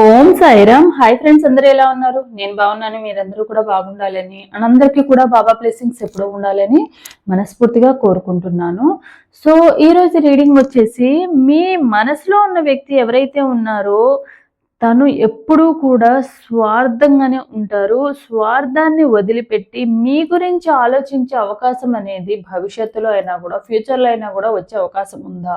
ఓం Sairam. Hi friends అందరూ ఎలా ఉన్నారు? నేను బాగున్నాను మీరందరూ కూడా బాగుండాలని అందరికీ కూడా బాబా బ్లెస్సింగ్స్ ఎప్పుడూ ఉండాలని మనస్ఫూర్తిగా కోరుకుంటున్నాను. సో ఈరోజు రీడింగ్ వచ్చేసి మీ మనసులో ఉన్న వ్యక్తి ఎవరైతే ఉన్నారో తను ఎప్పుడూ కూడా స్వార్థంగానే ఉంటారు. స్వార్థాన్ని వదిలిపెట్టి మీ గురించి ఆలోచించే అవకాశం అనేది భవిష్యత్తులో అయినా కూడా ఫ్యూచర్లో అయినా కూడా వచ్చే అవకాశం ఉందా?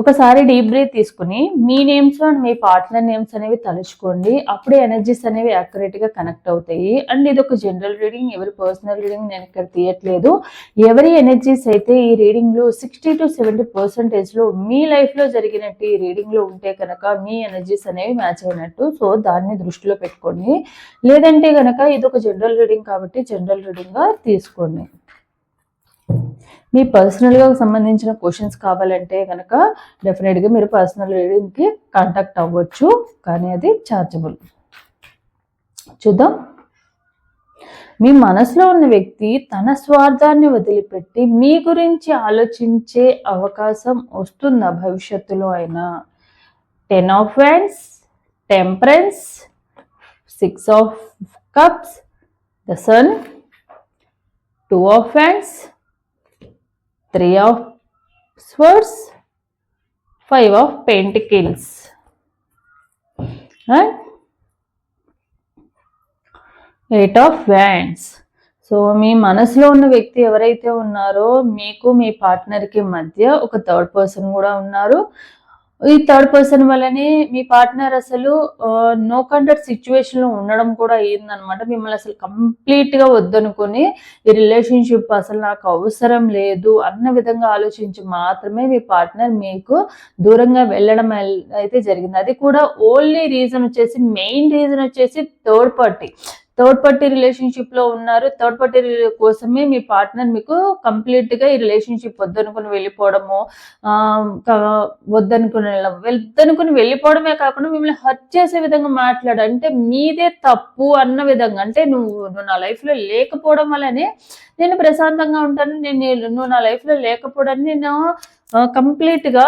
ఒకసారి డీప్ బ్రీత్ తీసుకుని మీ నేమ్స్ అండ్ మీ పార్ట్నర్ నేమ్స్ అనేవి తలుచుకోండి. అప్పుడే ఎనర్జీస్ అనేవి accurate గా కనెక్ట్ అవుతాయి. అండ్ ఇది ఒక జనరల్ రీడింగ్ ఎవరి పర్సనల్ రీడింగ్ నేను ఇక్కడ తీయట్లేదు. ఎవరి ఎనర్జీస్ అయితే ఈ రీడింగ్లో సిక్స్టీ టు సెవెంటీ పర్సెంటేజ్లో మీ లైఫ్లో జరిగినట్టు ఈ రీడింగ్లో ఉంటే కనుక మీ ఎనర్జీస్ అనేవి మ్యాచ్ అయినట్టు. సో దాన్ని దృష్టిలో పెట్టుకోండి. లేదంటే కనుక ఇది ఒక జనరల్ రీడింగ్ కాబట్టి జనరల్ రీడింగ్గా తీసుకోండి. మీ పర్సనల్గా సంబంధించిన క్వశ్చన్స్ కావాలంటే కనుక డెఫినెట్గా మీరు పర్సనల్ రీడింగ్కి కాంటాక్ట్ అవ్వచ్చు. కానీ అది ఛార్జబుల్ చూద్దాం. మీ మనసులో ఉన్న వ్యక్తి తన స్వార్థాన్ని వదిలిపెట్టి మీ గురించి ఆలోచించే అవకాశం వస్తుందా భవిష్యత్తులో అయినా? Ten of wands temperance six of cups the sun two of wands three of swords five of pentacles and eight of wands so మీ మనసులో ఉన్న వ్యక్తి ఎవరైతే ఉన్నారో మీకు మీ పార్ట్నర్కి మధ్య ఒక థర్డ్ పర్సన్ కూడా ఉన్నారు. ఈ థర్డ్ పర్సన్ వల్లనే మీ పార్ట్నర్ అసలు నో కండక్ట్ సిచ్యువేషన్లో ఉండడం కూడా ఏందనమాట మిమ్మల్ని అసలు కంప్లీట్గా వద్దనుకొని ఈ రిలేషన్షిప్ అసలు నాకు అవసరం లేదు అన్న విధంగా ఆలోచించి మాత్రమే మీ పార్ట్నర్ మీకు దూరంగా వెళ్ళడం అయితే జరిగింది. అది కూడా ఓన్లీ రీజన్ వచ్చేసి మెయిన్ రీజన్ వచ్చేసి థర్డ్ పార్టీ థర్డ్ పార్టీ రిలేషన్షిప్లో ఉన్నారు. థర్డ్ పార్టీ కోసమే మీ పార్ట్నర్ మీకు కంప్లీట్గా ఈ రిలేషన్షిప్ వద్దనుకుని వెళ్ళిపోవడము వద్దనుకుని వెళ్ళడం. వద్దనుకుని వెళ్ళిపోవడమే కాకుండా మిమ్మల్ని హర్ట్ చేసే విధంగా మాట్లాడు. అంటే మీదే తప్పు అన్న విధంగా. అంటే నువ్వు నువ్వు నా లైఫ్లో లేకపోవడం వల్లనే నేను ప్రశాంతంగా ఉంటాను. నేను నువ్వు నా లైఫ్లో లేకపోవడాన్ని నేను కంప్లీట్గా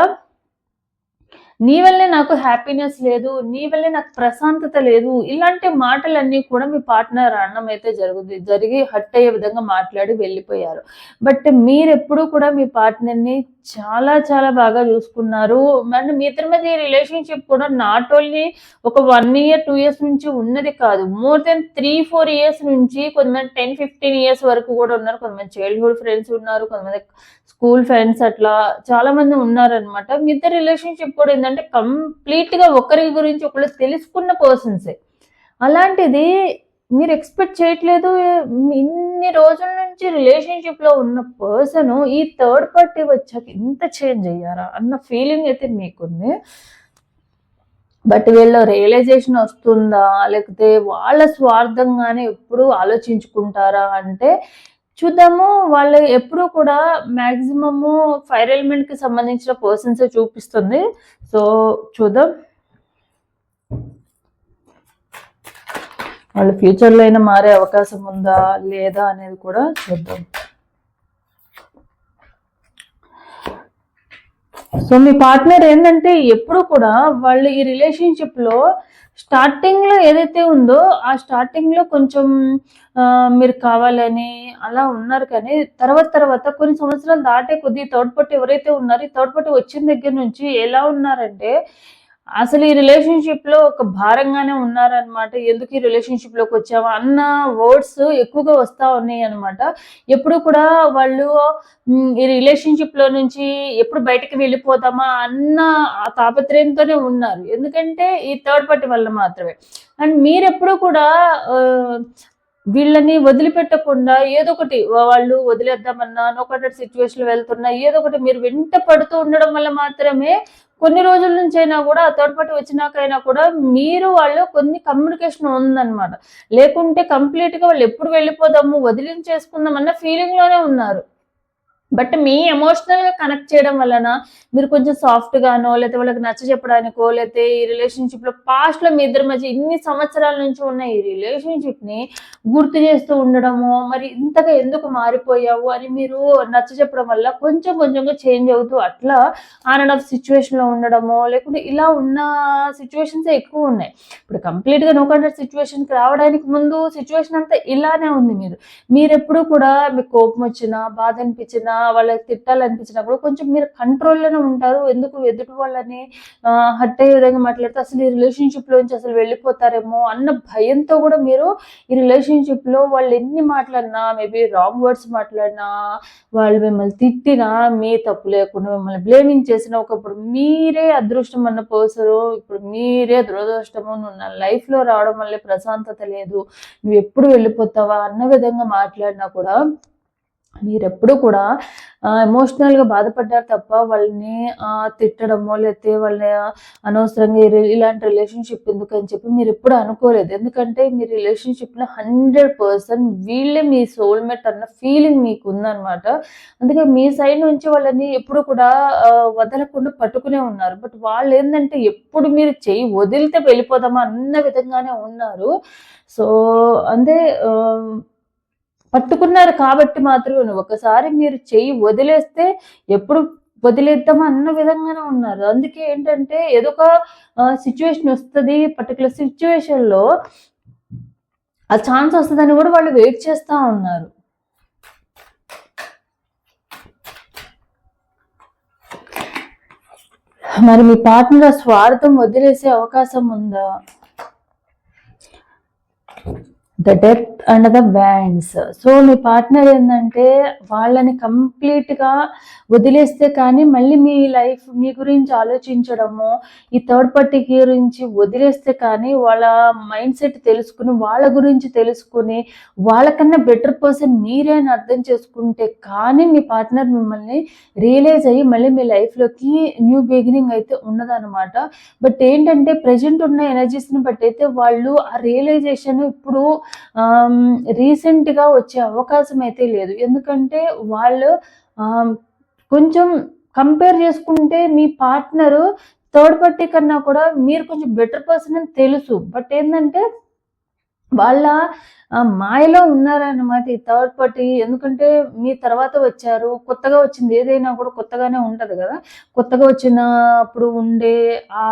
నీ వల్లే నాకు హ్యాపీనెస్ లేదు నీ వల్లే నాకు ప్రశాంతత లేదు ఇలాంటి మాటలన్నీ కూడా మీ పార్ట్నర్ అన్నం అయితే జరుగుతుంది జరిగి హట్ అయ్యే విధంగా మాట్లాడి వెళ్ళిపోయారు. బట్ మీరెప్పుడూ కూడా మీ పార్ట్నర్ని చాలా చాలా బాగా చూసుకున్నారు. మరి మీ ఇద్దరి మధ్య ఈ రిలేషన్షిప్ కూడా నాట్ ఓన్లీ ఒక వన్ ఇయర్ టూ ఇయర్స్ నుంచి ఉన్నది కాదు more than three four years నుంచి కొంతమంది టెన్ ఫిఫ్టీన్ ఇయర్స్ వరకు కూడా ఉన్నారు. కొంతమంది చైల్డ్హుడ్ ఫ్రెండ్స్ ఉన్నారు కొంతమంది స్కూల్ ఫ్రెండ్స్ అట్లా చాలా మంది ఉన్నారనమాట మిగతా రిలేషన్షిప్ కూడా ఏంటంటే కంప్లీట్గా ఒకరి గురించి ఒకరు తెలుసుకున్న పర్సన్సే. అలాంటిది మీరు ఎక్స్పెక్ట్ చేయట్లేదు ఇన్ని రోజుల నుంచి రిలేషన్షిప్లో ఉన్న పర్సన్ ఈ థర్డ్ పార్టీ వచ్చాక ఇంత చేంజ్ అయ్యారా అన్న ఫీలింగ్ అయితే మీకుంది. బట్ వీళ్ళ రియలైజేషన్ వస్తుందా లేకపోతే వాళ్ళ స్వార్థంగానే ఎప్పుడు ఆలోచించుకుంటారా అంటే చూద్దాము. వాళ్ళు ఎప్పుడూ కూడా మ్యాక్సిమము ఫైర్ ఎలిమెంట్కి సంబంధించిన పర్సన్స్ చూపిస్తుంది. సో చూద్దాం. వాళ్ళ ఫ్యూచర్లో అయినా మారే అవకాశం ఉందా? లేదా? అనేది కూడా చూద్దాం. సో మీ పార్ట్నర్ ఏంటంటే ఎప్పుడు కూడా వాళ్ళు ఈ రిలేషన్షిప్లో స్టార్టింగ్లో స్టార్టింగ్లో ఏదైతే ఉందో ఆ స్టార్టింగ్లో కొంచెం మీరు కావాలని అలా ఉన్నారు కానీ తర్వాత తర్వాత కొన్ని సంవత్సరాలు దాటే కొద్ది థర్డ్ పార్టీ ఎవరైతే ఉన్నారో ఈ థర్డ్ పార్టీ వచ్చిన దగ్గర నుంచి ఎలా ఉన్నారంటే అసలు ఈ రిలేషన్షిప్లో ఒక భారంగానే ఉన్నారనమాట ఎందుకు ఈ రిలేషన్షిప్లోకి వచ్చావా అన్న వర్డ్స్ ఎక్కువగా వస్తా ఉన్నాయి అనమాట ఎప్పుడు కూడా వాళ్ళు ఈ రిలేషన్షిప్లో నుంచి ఎప్పుడు బయటకు వెళ్ళిపోతామా అన్న తాపత్రయంతోనే ఉన్నారు. ఎందుకంటే ఈ థర్డ్ పార్టీ వల్ల మాత్రమే. అండ్ మీరెప్పుడు కూడా వీళ్ళని వదిలిపెట్టకుండా ఏదో ఒకటి వాళ్ళు వదిలేద్దామన్నా నో కంటెంట్ సిచ్యువేషన్ వెళ్తున్నా ఏదో ఒకటి మీరు వెంట పడుతూ ఉండడం వల్ల మాత్రమే కొన్ని రోజుల నుంచి అయినా కూడా ఆ థర్డ్ పార్టీ వచ్చినాకైనా కూడా మీరు వాళ్ళు కొన్ని కమ్యూనికేషన్ ఉందన్నమాట. లేకుంటే కంప్లీట్గా వాళ్ళు ఎప్పుడు వెళ్ళిపోదాము వదిలించేసుకుందాం అన్న ఫీలింగ్లోనే ఉన్నారు. బట్ మీ ఎమోషనల్గా కనెక్ట్ చేయడం వలన మీరు కొంచెం సాఫ్ట్గానో లేకపోతే వాళ్ళకి నచ్చ చెప్పడానికో లేకపోతే ఈ రిలేషన్షిప్లో పాస్ట్లో మీ ఇద్దరి మధ్య ఇన్ని సంవత్సరాల నుంచి ఉన్న ఈ రిలేషన్షిప్ని గుర్తు చేస్తూ ఉండడము మరి ఇంతగా ఎందుకు మారిపోయావు అని మీరు నచ్చ చెప్పడం వల్ల కొంచెం కొంచెంగా చేంజ్ అవుతూ అట్లా ఆన్ అండ్ ఆఫ్ సిచ్యువేషన్లో ఉండడమో ఉండడము లేకుంటే ఇలా ఉన్న సిచ్యువేషన్స్ ఎక్కువ ఉన్నాయి. ఇప్పుడు కంప్లీట్గా నో కంటాక్ట్ సిచ్యువేషన్కి రావడానికి ముందు సిచ్యువేషన్ అంతా ఇలానే ఉంది మీరు. మీరెప్పుడు కూడా మీకు కోపం వచ్చినా బాధ అనిపించినా వాళ్ళకి తిట్టాలనిపించినప్పుడు కొంచెం మీరు కంట్రోల్లోనే ఉంటారు. ఎందుకు ఎదుటి వాళ్ళని హర్ట్ అయ్యే విధంగా మాట్లాడితే అసలు ఈ రిలేషన్షిప్లోంచి అసలు వెళ్ళిపోతారేమో అన్న భయంతో కూడా మీరు ఈ రిలేషన్షిప్లో వాళ్ళు ఎన్ని మాట్లాడినా మేబీ రాంగ్ వర్డ్స్ మాట్లాడినా వాళ్ళు మిమ్మల్ని తిట్టినా మీ తప్పు లేకుండా మిమ్మల్ని బ్లేమింగ్ చేసిన ఒకప్పుడు మీరే అదృష్టం అన్న పోసరు ఇప్పుడు మీరే దురదృష్టము నువ్వు నా లైఫ్లో రావడం వల్లే ప్రశాంతత లేదు. నువ్వు ఎప్పుడు వెళ్ళిపోతావా అన్న విధంగా మాట్లాడినా కూడా మీరెప్పుడు కూడా ఎమోషనల్గా బాధపడ్డారు తప్ప వాళ్ళని తిట్టడమో లేకపోతే వాళ్ళని అనవసరంగా ఇలాంటి రిలేషన్షిప్ ఎందుకు అని చెప్పి మీరు ఎప్పుడు అనుకోలేదు. ఎందుకంటే మీ రిలేషన్షిప్లో హండ్రెడ్ పర్సెంట్ వీళ్ళే మీ సోల్మేట్ అన్న ఫీలింగ్ మీకు ఉందన్నమాట అందుకే మీ సైడ్ నుంచి వాళ్ళని ఎప్పుడు కూడా వదలకుండా పట్టుకునే ఉన్నారు. బట్ వాళ్ళు ఏంటంటే ఎప్పుడు మీరు చెయ్యి వదిలితే వెళ్ళిపోదామా అన్న విధంగానే ఉన్నారు. సో అంటే పట్టుకున్నారు కాబట్టి మాత్రమే. ఒకసారి మీరు చెయ్యి వదిలేస్తే ఎప్పుడు వదిలేద్దాం అన్న విధంగానే ఉన్నారు. అందుకే ఏంటంటే ఏదో ఒక సిచ్యువేషన్ వస్తుంది. పర్టికులర్ సిచ్యువేషన్లో ఆ ఛాన్స్ వస్తుందని కూడా వాళ్ళు వెయిట్ చేస్తూ ఉన్నారు. మరి మీ పార్ట్నర్ స్వార్థం వదిలేసే అవకాశం ఉందా? The death and the bands so me partner ఏంటంటే వాళ్ళని కంప్లీట్గా వదిలేస్తే కానీ మళ్ళీ మీ లైఫ్ మీ గురించి ఆలోచించడము ఈ థర్డ్ పార్టీ గురించి వదిలేస్తే కానీ వాళ్ళ మైండ్ సెట్ తెలుసుకుని వాళ్ళ గురించి తెలుసుకుని వాళ్ళకన్నా బెటర్ పర్సన్ మీరే అని అర్థం చేసుకుంటే కానీ మీ పార్ట్నర్ మిమ్మల్ని రియలైజ్ అయ్యి మళ్ళీ మీ లైఫ్లోకి న్యూ బిగినింగ్ అయితే ఉన్నదనమాట బట్ ఏంటంటే ప్రజెంట్ ఉన్న ఎనర్జీస్ని బట్టి అయితే వాళ్ళు ఆ రియలైజేషన్ ఇప్పుడు రీసెంట్గా వచ్చే అవకాశం అయితే లేదు. ఎందుకంటే వాళ్ళు కొంచెం కంపేర్ చేసుకుంటే మీ పార్ట్నర్ థర్డ్ పార్టీ కన్నా కూడా మీరు కొంచెం బెటర్ పర్సన్ అని తెలుసు. బట్ ఏంటంటే వాళ్ళ మాయలో ఉన్నారన్నమాట ఈ థర్డ్ పార్టీ ఎందుకంటే మీ తర్వాత వచ్చారు కొత్తగా వచ్చింది ఏదైనా కూడా కొత్తగానే ఉంటుంది కదా. కొత్తగా వచ్చినప్పుడు ఉండే ఆ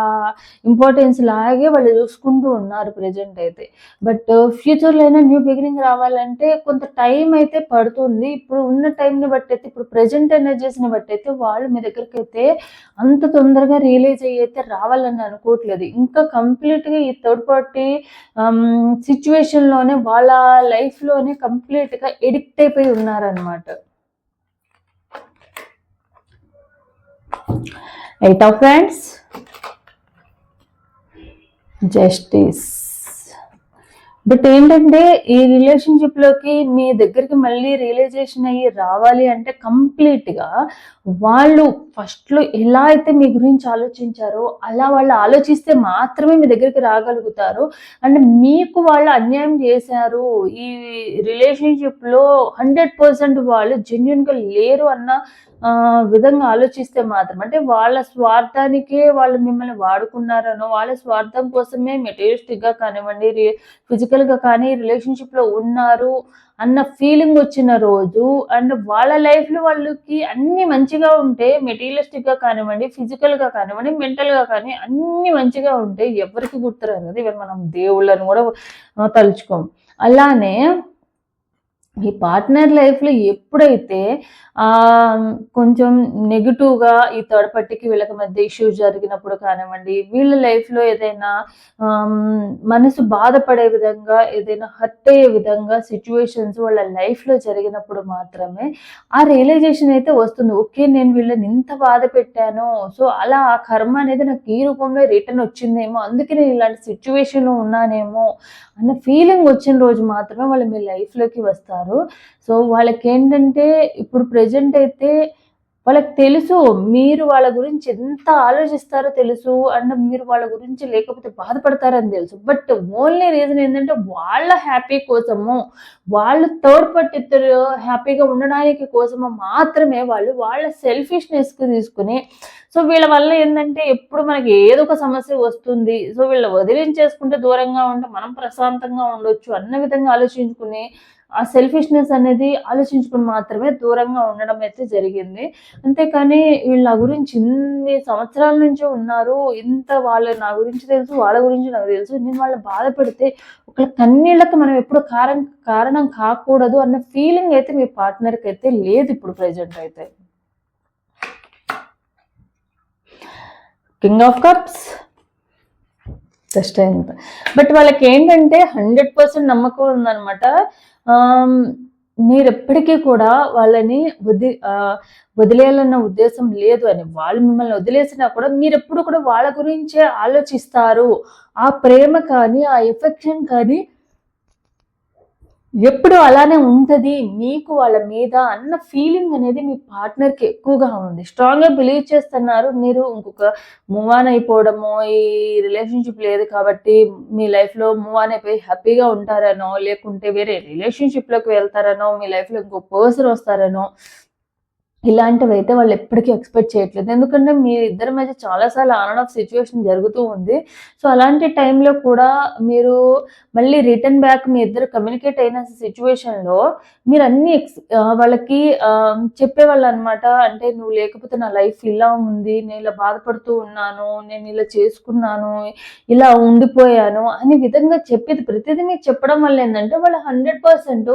ఇంపార్టెన్స్ లాగే వాళ్ళు చూసుకుంటూ ఉన్నారు ప్రజెంట్ అయితే. బట్ ఫ్యూచర్లో అయినా న్యూ బిగినింగ్ రావాలంటే కొంత టైం అయితే పడుతుంది. ఇప్పుడు ఉన్న టైంని బట్టి అయితే ఇప్పుడు ప్రజెంట్ ఎనర్జీస్ని బట్టి అయితే వాళ్ళు మీ దగ్గరికి అయితే అంత తొందరగా రియలైజ్ అయ్యి అయితే రావాలని అనుకోవట్లేదు. ఇంకా కంప్లీట్గా ఈ థర్డ్ పార్టీ సిచ్యువేషన్లోనే వాళ్ళ లైఫ్లోనే కంప్లీట్గా ఎడిక్ట్ అయిపోయి ఉన్నారనమాట eight of friends justice but ఏంటంటే ఈ రిలేషన్షిప్లోకి మీ దగ్గరికి మళ్ళీ రియలైజేషన్ అయ్యి రావాలి అంటే కంప్లీట్గా వాళ్ళు ఫస్ట్లో ఎలా అయితే మీ గురించి ఆలోచించారో అలా వాళ్ళు ఆలోచిస్తే మాత్రమే మీ దగ్గరికి రాగలుగుతారు. అండ్ మీకు వాళ్ళు అన్యాయం చేశారు ఈ రిలేషన్షిప్లో హండ్రెడ్ పర్సెంట్ వాళ్ళు జెన్యున్గా లేరు అన్న విధంగా ఆలోచిస్తే మాత్రం అంటే వాళ్ళ స్వార్థానికే వాళ్ళు మిమ్మల్ని వాడుకున్నారనో వాళ్ళ స్వార్థం కోసమే మెటీరియలిస్టిక్గా కానివ్వండి ఫిజికల్ గా కానీ రిలేషన్షిప్లో ఉన్నారు అన్న ఫీలింగ్ వచ్చిన రోజు అండ్ వాళ్ళ లైఫ్లో వాళ్ళకి అన్ని మంచిగా ఉంటే మెటీరియలిస్టిక్గా కానివ్వండి ఫిజికల్గా కానివ్వండి మెంటల్గా కానీ అన్ని మంచిగా ఉంటే ఎవరికి గుర్తురాదు. కదా ఇవన్నీ మనం దేవుళ్ళని కూడా తలుచుకోము తలుచుకోం. అలానే మీ పార్ట్నర్ లైఫ్లో ఎప్పుడైతే కొంచెం నెగిటివ్గా ఈ థర్డ్ పార్టీకి వీళ్ళకి మధ్య ఇష్యూస్ జరిగినప్పుడు కానివ్వండి వీళ్ళ లైఫ్లో ఏదైనా మనసు బాధపడే విధంగా ఏదైనా హర్ట్ అయ్యే విధంగా సిచ్యువేషన్స్ వాళ్ళ లైఫ్లో జరిగినప్పుడు మాత్రమే ఆ రియలైజేషన్ అయితే వస్తుంది. ఓకే నేను వీళ్ళని ఇంత బాధ పెట్టాను సో అలా ఆ కర్మ అనేది నాకు ఈ రూపంలో రిటర్న్ వచ్చిందేమో అందుకే నేను ఇలాంటి సిచ్యువేషన్లో ఉన్నానేమో అన్న ఫీలింగ్ వచ్చిన రోజు మాత్రమే వాళ్ళు మీ లైఫ్లోకి వస్తారు. సో వాళ్ళకి ఏంటంటే ఇప్పుడు ప్రజెంట్ అయితే వాళ్ళకి తెలుసు మీరు వాళ్ళ గురించి ఎంత ఆలోచిస్తారో తెలుసు అండ్ మీరు వాళ్ళ గురించి లేకపోతే బాధపడతారని తెలుసు. బట్ ఓన్లీ రీజన్ ఏంటంటే వాళ్ళ హ్యాపీ కోసము వాళ్ళు థర్డ్ పార్టీ ఇద్దరు హ్యాపీగా ఉండడానికి కోసము మాత్రమే వాళ్ళు వాళ్ళ సెల్ఫిష్నెస్కి తీసుకుని సో వీళ్ళ వల్ల ఏంటంటే ఎప్పుడు మనకి ఏదో ఒక సమస్య వస్తుంది. సో వీళ్ళ వదిలించేసుకుంటే దూరంగా ఉంటే మనం ప్రశాంతంగా ఉండొచ్చు అన్న విధంగా ఆలోచించుకుని ఆ సెల్ఫిష్నెస్ అనేది ఆలోచించుకుని మాత్రమే దూరంగా ఉండడం అయితే జరిగింది. అంతేకాని వీళ్ళ నా గురించి ఇన్ని సంవత్సరాల నుంచి ఉన్నారు. ఇంత వాళ్ళ నా గురించి తెలుసు వాళ్ళ గురించి నాకు తెలుసు. నేను వాళ్ళ బాధ పెడితే ఒక కన్నీళ్ళకి మనం ఎప్పుడు కారణం కారణం కాకూడదు అన్న ఫీలింగ్ అయితే మీ పార్ట్నర్కి అయితే లేదు ఇప్పుడు ప్రజెంట్ అయితే. King of cups just but వాళ్ళకి ఏంటంటే హండ్రెడ్ పర్సెంట్ నమ్మకం ఉందన్నమాట. మీరు ఎప్పటికీ కూడా వాళ్ళని వది వదిలేయాలన్న ఉద్దేశం లేదు అని. వాళ్ళు మిమ్మల్ని వదిలేసినా కూడా మీరు ఎప్పుడు కూడా వాళ్ళ గురించే ఆలోచిస్తారు. ఆ ప్రేమ కానీ ఆ ఎఫెక్షన్ కానీ ఎప్పుడు అలానే ఉంటుంది మీకు వాళ్ళ మీద అన్న ఫీలింగ్ అనేది మీ పార్ట్నర్కి ఎక్కువగా ఉంది. స్ట్రాంగ్గా బిలీవ్ చేస్తున్నారు మీరు ఇంకొక మూవ్ ఆన్ అయిపోవడము ఈ రిలేషన్షిప్ లేదు కాబట్టి మీ లైఫ్లో మూవ్ ఆన్ అయిపోయి హ్యాపీగా ఉంటారనో లేకుంటే వేరే రిలేషన్షిప్లోకి వెళ్తారనో మీ లైఫ్లో ఇంకో పర్సన్ వస్తారనో ఇలాంటివి అయితే వాళ్ళు ఎప్పటికీ ఎక్స్పెక్ట్ చేయట్లేదు. ఎందుకంటే మీ ఇద్దరి మధ్య చాలాసార్లు ఆన్ అండ్ ఆఫ్ సిచ్యువేషన్ జరుగుతూ ఉంది. సో అలాంటి టైంలో కూడా మీరు మళ్ళీ రిటర్న్ బ్యాక్ మీ ఇద్దరు కమ్యూనికేట్ అయిన సిచ్యువేషన్లో మీరు అన్ని ఎక్స్ వాళ్ళకి చెప్పేవాళ్ళు అనమాట అంటే నువ్వు లేకపోతే నా లైఫ్ ఇలా ఉంది. నేను ఇలా బాధపడుతూ ఉన్నాను. నేను ఇలా చేసుకున్నాను. ఇలా ఉండిపోయాను అనే విధంగా చెప్పేది. ప్రతిదీ మీకు చెప్పడం వల్ల ఏంటంటే వాళ్ళు హండ్రెడ్ పర్సెంట్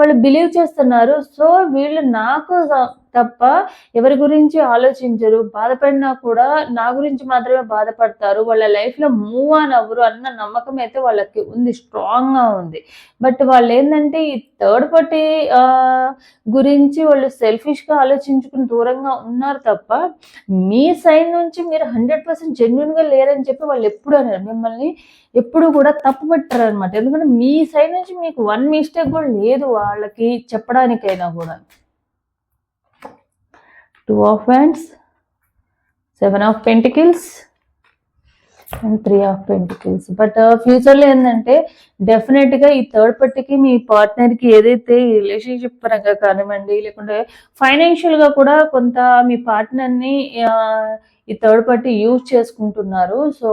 వాళ్ళు బిలీవ్ చేస్తున్నారు. సో వీళ్ళు నాకు తప్ప ఎవరి గురించి ఆలోచించరు. బాధపడినా కూడా నా గురించి మాత్రమే బాధపడతారు. వాళ్ళ లైఫ్లో మూవ్ ఆన్ అవ్వరు అన్న నమ్మకం అయితే వాళ్ళకి ఉంది స్ట్రాంగ్గా ఉంది. బట్ వాళ్ళు ఏంటంటే ఈ థర్డ్ పార్టీ గురించి వాళ్ళు సెల్ఫిష్గా ఆలోచించుకుని దూరంగా ఉన్నారు తప్ప మీ సైడ్ నుంచి మీరు హండ్రెడ్ పర్సెంట్ జెన్యున్గా లేరని చెప్పి వాళ్ళు ఎప్పుడు అన్నారు మిమ్మల్ని ఎప్పుడు కూడా తప్పు పెట్టారు అనమాట ఎందుకంటే మీ సైడ్ నుంచి మీకు వన్ మిస్టేక్ కూడా లేదు వాళ్ళకి చెప్పడానికైనా కూడా. Two of hands seven of pentacles and three of pentacles but ఫ్యూచర్లో ఏంటంటే డెఫినెట్గా ఈ థర్డ్ పార్టీకి మీ పార్ట్నర్కి ఏదైతే ఈ రిలేషన్షిప్ పరంగా కానివ్వండి లేకుంటే ఫైనాన్షియల్గా కూడా కొంత మీ పార్ట్నర్ని ఈ థర్డ్ పార్టీ యూజ్ చేసుకుంటున్నారు. సో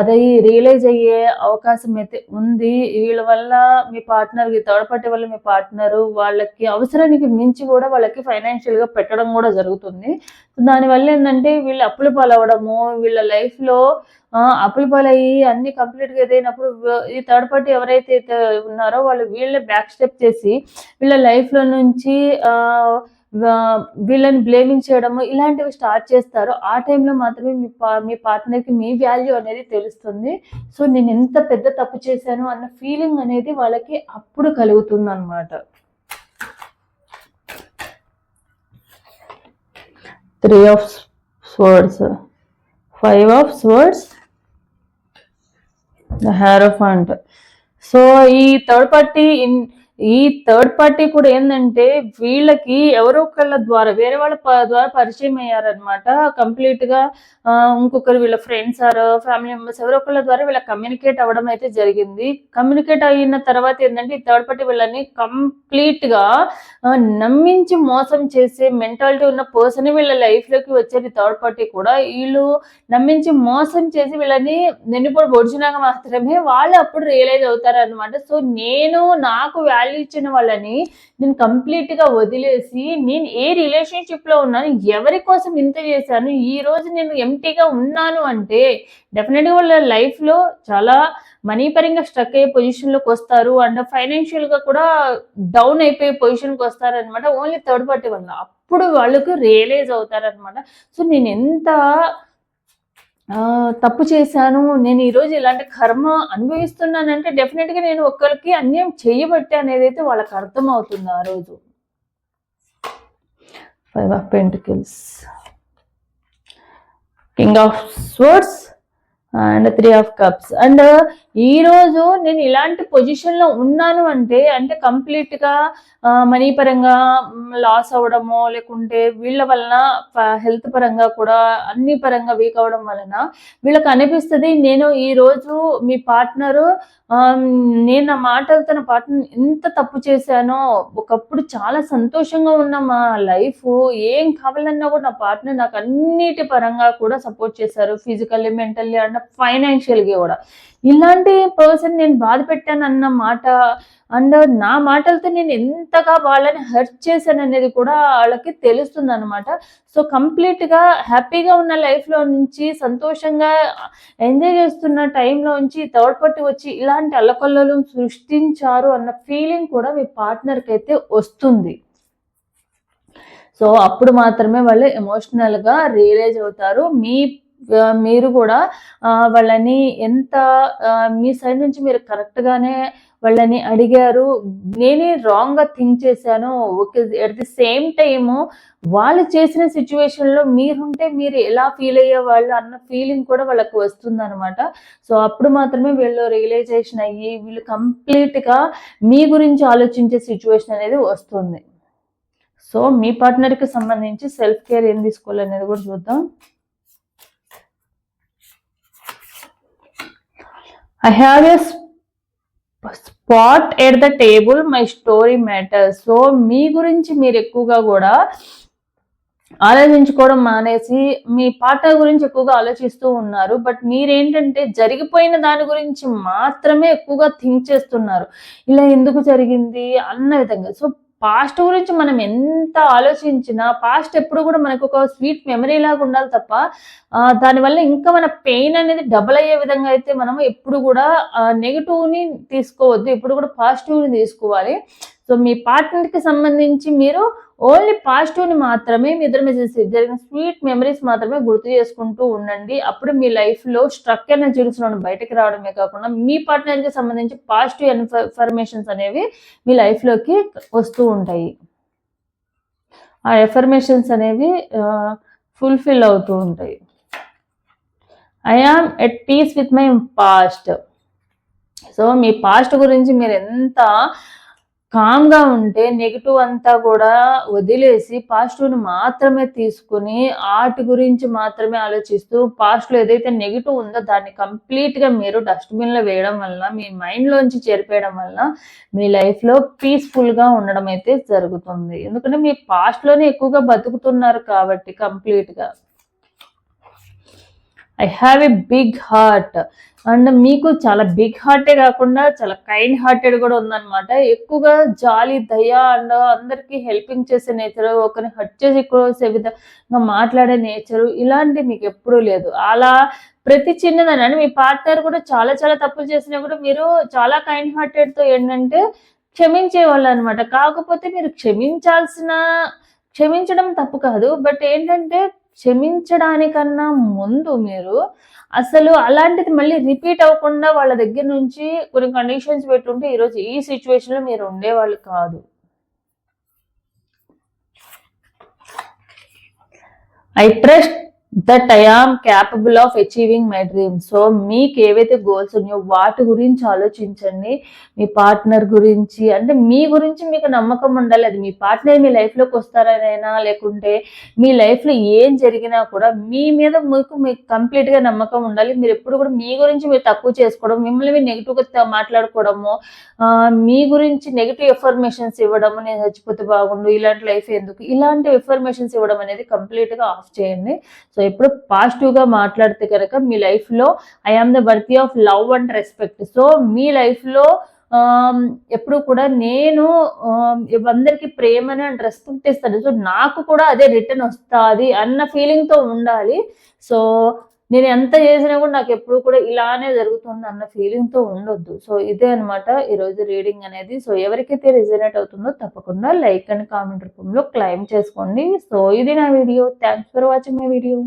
అది రియలైజ్ అయ్యే అవకాశం అయితే ఉంది. వీళ్ళ వల్ల మీ పార్ట్నర్ ఈ థర్డ్ పార్టీ వల్ల మీ పార్ట్నర్ వాళ్ళకి అవసరానికి మించి కూడా వాళ్ళకి ఫైనాన్షియల్గా పెట్టడం కూడా జరుగుతుంది. దానివల్ల ఏంటంటే వీళ్ళు అప్పుల పాలవడము వీళ్ళ లైఫ్లో అప్పుల పాలయ్యి అన్ని కంప్లీట్గా ఏదైనప్పుడు ఈ థర్డ్ పార్టీ ఎవరైతే ఉన్నారో వాళ్ళు వీళ్ళే బ్యాక్ స్టెప్ చేసి వీళ్ళ లైఫ్లో నుంచి ఆ వీళ్ళని బ్లేమింగ్ చేయడము ఇలాంటివి స్టార్ట్ చేస్తారు ఆ టైంలో మాత్రమే మీ పా మీ పార్ట్నర్కి మీ వాల్యూ అనేది తెలుస్తుంది. సో నేను ఎంత పెద్ద తప్పు చేశాను అన్న ఫీలింగ్ అనేది వాళ్ళకి అప్పుడు కలుగుతుంది అనమాట three of swords five of swords the hierophant so ఈ థర్డ్ పార్టీ ఇన్ ఈ థర్డ్ పార్టీ కూడా ఏంటంటే వీళ్ళకి ఎవరో ఒకళ్ళ ద్వారా వేరే వాళ్ళ ద్వారా పరిచయం అయ్యారనమాట కంప్లీట్గా ఇంకొకరు వీళ్ళ ఫ్రెండ్స్ ఆర్ ఫ్యామిలీ మెంబర్స్ ఎవరో ఒకళ్ళ ద్వారా వీళ్ళ కమ్యూనికేట్ అవ్వడం అయితే జరిగింది. కమ్యూనికేట్ అయిన తర్వాత ఏంటంటే ఈ థర్డ్ పార్టీ వీళ్ళని కంప్లీట్గా నమ్మించి మోసం చేసే మెంటాలిటీ ఉన్న పర్సన్ వీళ్ళ లైఫ్లోకి వచ్చేది థర్డ్ పార్టీ కూడా. వీళ్ళు నమ్మించి మోసం చేసి వీళ్ళని నిన్నుపోడు పొడిచినాక మాత్రమే వాళ్ళు అప్పుడు రియలైజ్ అవుతారు అనమాట సో నేను నాకు వాల్యూ ఇచ్చిన వాళ్ళని నేను కంప్లీట్గా వదిలేసి నేను ఏ రిలేషన్షిప్లో ఉన్నాను ఎవరి కోసం ఇంత చేశాను ఈ రోజు నేను ఎంటీగా ఉన్నాను అంటే డెఫినెట్గా వాళ్ళ లైఫ్లో చాలా మనీ పరంగా స్ట్రక్ అయ్యే పొజిషన్లోకి వస్తారు అండ్ ఫైనాన్షియల్గా కూడా డౌన్ అయిపోయే పొజిషన్కి వస్తారు అనమాట ఓన్లీ థర్డ్ పార్టీ వల్ల. అప్పుడు వాళ్ళకు రియలైజ్ అవుతారనమాట సో నేను ఎంత తప్పు చేశాను. నేను ఈరోజు ఇలాంటి కర్మ అనుభవిస్తున్నానంటే డెఫినెట్గా నేను ఒక్కరికి అన్యాయం చేయబట్టి అనేది అయితే వాళ్ళకి అర్థం అవుతుంది ఆ రోజు. Five of pentacles king of swords and three of cups and ఈరోజు నేను ఇలాంటి పొజిషన్లో ఉన్నాను అంటే అంటే కంప్లీట్గా మనీ పరంగా లాస్ అవ్వడమో లేకుంటే వీళ్ళ వలన హెల్త్ పరంగా కూడా అన్ని పరంగా వీక్ అవడం వలన వీళ్ళకి అనిపిస్తుంది నేను ఈరోజు మీ పార్ట్నరు నేను నా మాటలతో నా పార్ట్నర్ ఎంత తప్పు చేశానో ఒకప్పుడు చాలా సంతోషంగా ఉన్న మా లైఫ్ ఏం కావాలన్నా కూడా నా పార్ట్నర్ నాకు అన్నిటి పరంగా కూడా సపోర్ట్ చేశారు ఫిజికల్లీ మెంటల్లీ అండ్ ఫైనాన్షియల్గా కూడా. ఇలాంటి పర్సన్ నేను బాధ పెట్టాను అన్న మాట అండ్ నా మాటలతో నేను ఎంతగా వాళ్ళని హర్ట్ చేశాను అనేది కూడా వాళ్ళకి తెలుస్తుంది అనమాట సో కంప్లీట్గా హ్యాపీగా ఉన్న లైఫ్లో నుంచి సంతోషంగా ఎంజాయ్ చేస్తున్న టైంలో నుంచి థర్డ్ పార్టీ వచ్చి ఇలాంటి అల్లకొల్లలు సృష్టించారు అన్న ఫీలింగ్ కూడా మీ పార్ట్నర్కి అయితే వస్తుంది. సో అప్పుడు మాత్రమే వాళ్ళు ఎమోషనల్గా రియలైజ్ అవుతారు. మీ మీరు కూడా వాళ్ళని ఎంత మీ సైడ్ నుంచి మీరు కరెక్ట్గానే వాళ్ళని అడిగారు. నేనే రాంగ్గా థింక్ చేశాను. Okay at the same time వాళ్ళు చేసిన సిచ్యువేషన్లో మీరుంటే మీరు ఎలా ఫీల్ అయ్యేవాళ్ళు అన్న ఫీలింగ్ కూడా వాళ్ళకి వస్తుంది అనమాట సో అప్పుడు మాత్రమే వీళ్ళు రియలైజేషన్ అయ్యి వీళ్ళు కంప్లీట్గా మీ గురించి ఆలోచించే సిచ్యువేషన్ అనేది వస్తుంది. సో మీ పార్ట్నర్కి సంబంధించి సెల్ఫ్ కేర్ ఏం తీసుకోవాలనేది కూడా చూద్దాం. I have a spot at the table my story matter so మీ గురించి మీరు ఎక్కువగా కూడా ఆలోచించుకోవడం మానేసి మీ పాట గురించి ఎక్కువగా ఆలోచిస్తూ ఉన్నారు. బట్ మీరేంటంటే జరిగిపోయిన దాని గురించి మాత్రమే ఎక్కువగా థింక్ చేస్తున్నారు. ఇలా ఎందుకు జరిగింది? అన్న విధంగా. సో పాస్ట్ గురించి మనం ఎంత ఆలోచించినా పాస్ట్ ఎప్పుడు కూడా మనకు ఒక స్వీట్ మెమరీ లాగా ఉండాలి తప్ప దానివల్ల ఇంకా మన పెయిన్ అనేది డబల్ అయ్యే విధంగా అయితే మనం ఎప్పుడు కూడా నెగిటివ్ని తీసుకోవద్దు. ఎప్పుడు కూడా పాజిటివ్ని తీసుకోవాలి. సో మీ పార్ట్నర్కి సంబంధించి మీరు ఓన్లీ పాజిటివ్ని మాత్రమే మీ ఇద్దరు మీద జరిగిన స్వీట్ మెమరీస్ మాత్రమే గుర్తు చేసుకుంటూ ఉండండి. అప్పుడు మీ లైఫ్లో స్ట్రక్ అయిన నుండి బయటకు రావడమే కాకుండా మీ పార్ట్నర్కి సంబంధించి పాజిటివ్ ఇన్ఫర్మేషన్స్ అనేవి మీ లైఫ్లోకి వస్తూ ఉంటాయి. ఆ ఎఫర్మేషన్స్ అనేవి ఫుల్ఫిల్ అవుతూ ఉంటాయి. I am at peace with my past so me past గురించి మీరు ఎంత కామ్గా ఉంటే నెగిటివ్ అంతా కూడా వదిలేసి పాజిటివ్ని మాత్రమే తీసుకుని ఆర్ట్ గురించి మాత్రమే ఆలోచిస్తూ పాస్ట్లో ఏదైతే నెగిటివ్ ఉందో దాన్ని కంప్లీట్గా మీరు డస్ట్బిన్లో వేయడం వల్ల మీ మైండ్లోంచి చేరిపేయడం వల్ల మీ లైఫ్లో పీస్ఫుల్గా ఉండడం అయితే జరుగుతుంది. ఎందుకంటే మీ పాస్ట్లోనే ఎక్కువగా బతుకుతున్నారు కాబట్టి కంప్లీట్గా. I have a big heart. And మీకు చాలా బిగ్ హార్టే కాకుండా చాలా కైండ్ హార్టెడ్ కూడా ఉందన్నమాట. ఎక్కువగా జాలి దయ అండ్ అందరికీ హెల్పింగ్ చేసే నేచర్ ఒకరిని హర్ట్ చేసి ఎక్కువ విధంగా మాట్లాడే నేచరు ఇలాంటి మీకు ఎప్పుడూ లేదు. అలా ప్రతి చిన్నదని అంటే మీ పార్ట్నర్ కూడా చాలా చాలా తప్పులు చేసినా కూడా మీరు చాలా కైండ్ హార్టెడ్తో ఏంటంటే క్షమించేవాళ్ళు అనమాట కాకపోతే మీరు క్షమించాల్సిన క్షమించడం తప్పు కాదు. బట్ ఏంటంటే క్షమించడానికన్నా ముందు మీరు అసలు అలాంటిది మళ్ళీ రిపీట్ అవ్వకుండా వాళ్ళ దగ్గర నుంచి కొన్ని కండిషన్స్ పెట్టుంటే ఈరోజు ఈ సిచ్యువేషన్లో మీరు ఉండేవాళ్ళు కాదు. I trust that I am capable of achieving my dream so మీకు ఏవైతే గోల్స్ ఉన్నాయో వాటి గురించి ఆలోచించండి. మీ పార్ట్నర్ గురించి అంటే మీ గురించి మీకు నమ్మకం ఉండాలి. అది మీ పార్ట్నర్ మీ లైఫ్లోకి వస్తారనైనా లేకుంటే మీ లైఫ్లో ఏం జరిగినా కూడా మీ మీద మీకు మీకు కంప్లీట్గా నమ్మకం ఉండాలి. మీరు ఎప్పుడు కూడా మీ గురించి మీరు తక్కువ చేసుకోవడం మిమ్మల్ని మీరు నెగిటివ్గా మాట్లాడుకోవడము మీ గురించి నెగిటివ్ ఇన్ఫర్మేషన్స్ ఇవ్వడము నేను చచ్చిపోతే బాగుండు ఇలాంటి లైఫ్ ఎందుకు? ఇలాంటి ఇన్ఫర్మేషన్స్ ఇవ్వడం అనేది కంప్లీట్గా ఆఫ్ చేయండి. సో ఎప్పుడు పాజిటివ్గా మాట్లాడితే కనుక మీ లైఫ్లో I am the worthy of love and respect so మీ లైఫ్లో ఎప్పుడు కూడా నేను అందరికీ ప్రేమని అండ్ రెస్పెక్ట్ ఇస్తాను. సో నాకు కూడా అదే రిటర్న్ వస్తుంది అన్న ఫీలింగ్తో ఉండాలి. సో నేను ఎంత చేసినా కూడా నాకు ఎప్పుడు కూడా ఇలానే జరుగుతుంది అన్న ఫీలింగ్తో ఉండొద్దు. సో ఇదే అనమాట ఈరోజు రీడింగ్ అనేది. సో ఎవరికైతే రిజనేట్ అవుతుందో తప్పకుండా లైక్ అండ్ కామెంట్ రూపంలో క్లైమ్ చేసుకోండి. సో ఇది నా video thanks for watching my video